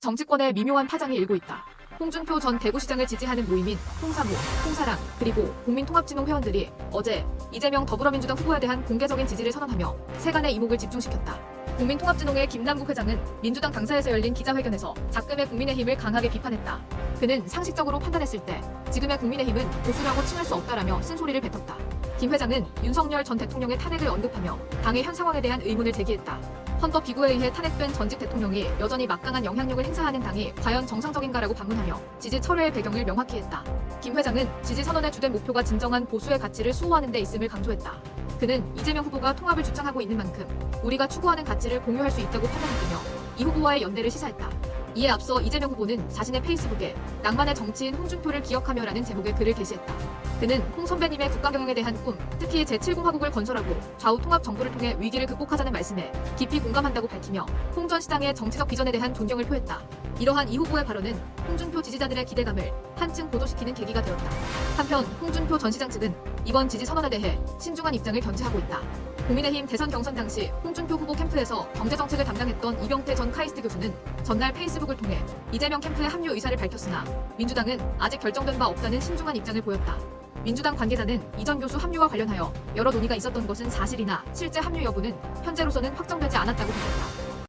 정치권에 미묘한 파장이 일고 있다. 홍준표 전 대구시장을 지지하는 모임인 홍사모, 홍사랑, 그리고 국민통합진흥 회원들이 어제 이재명 더불어민주당 후보에 대한 공개적인 지지를 선언하며 세간의 이목을 집중시켰다. 국민통합진흥회 김남국 회장은 민주당 당사에서 열린 기자회견에서 작금의 국민의힘을 강하게 비판했다. 그는 상식적으로 판단했을 때 지금의 국민의힘은 보수라고 칭할 수 없다라며 쓴소리를 뱉었다. 김 회장은 윤석열 전 대통령의 탄핵을 언급하며 당의 현 상황에 대한 의문을 제기했다. 헌법 기구에 의해 탄핵된 전직 대통령이 여전히 막강한 영향력을 행사하는 당이 과연 정상적인가라고 반문하며 지지 철회의 배경을 명확히 했다. 김 회장은 지지 선언의 주된 목표가 진정한 보수의 가치를 수호하는 데 있음을 강조했다. 그는 이재명 후보가 통합을 주장하고 있는 만큼 우리가 추구하는 가치를 공유할 수 있다고 판단했으며 이 후보와의 연대를 시사했다. 이에 앞서 이재명 후보는 자신의 페이스북에 낭만의 정치인 홍준표를 기억하며라는 제목의 글을 게시했다. 그는 홍 선배님의 국가 경영에 대한 꿈, 특히 제7공화국을 건설하고 좌우 통합 정부를 통해 위기를 극복하자는 말씀에 깊이 공감한다고 밝히며 홍 전 시장의 정치적 비전에 대한 존경을 표했다. 이러한 이 후보의 발언은 홍준표 지지자들의 기대감을 한층 고조시키는 계기가 되었다. 한편 홍준표 전 시장 측은 이번 지지 선언에 대해 신중한 입장을 견지하고 있다. 국민의힘 대선 경선 당시 홍준표 후보 캠프에서 경제정책을 담당했던 이병태 전 카이스트 교수는 전날 페이스북을 통해 이재명 캠프의 합류 의사를 밝혔으나 민주당은 아직 결정된 바 없다는 신중한 입장을 보였다. 민주당 관계자는 이전 교수 합류와 관련하여 여러 논의가 있었던 것은 사실이나 실제 합류 여부는 현재로서는 확정되지 않았다고 밝혔다.